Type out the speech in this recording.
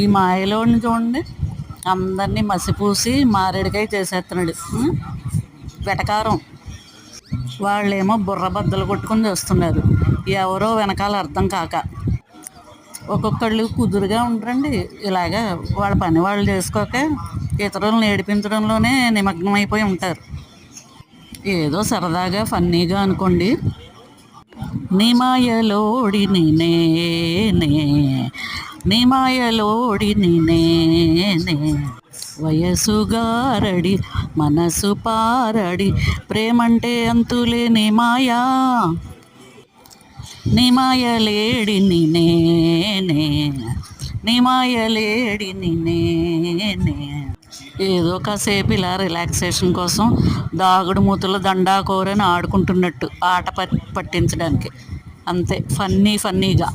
ఈ మాయలోని చూడండి అందరినీ మసిపూసి మారేడికాయ చేసేస్తున్నాడు వెటకారం. వాళ్ళేమో బుర్ర బద్దలు కొట్టుకుని చేస్తున్నారు. ఎవరో వెనకాల అర్థం కాక. ఒక్కొక్కళ్ళు కుదురుగా ఉండరండి ఇలాగా వాళ్ళ పని వాళ్ళు చేసుకోక ఇతరులను ఏడిపించడంలోనే నిమగ్నమైపోయి ఉంటారు. ఏదో సరదాగా ఫన్నీగా అనుకోండి. నిమాయలోడి నేనే నిమాయలోడి నేనే వయసు గారడి మనసు పారడి ప్రేమంటే అంతులేని మాయా. నీ నేనే నీ నేనే ఏదో కాసేపు ఇలా రిలాక్సేషన్ కోసం దాగుడు మూతలు దండాకోరని ఆడుకుంటున్నట్టు ఆట పట్టించడానికి. అంతే ఫన్నీ ఫన్నీగా.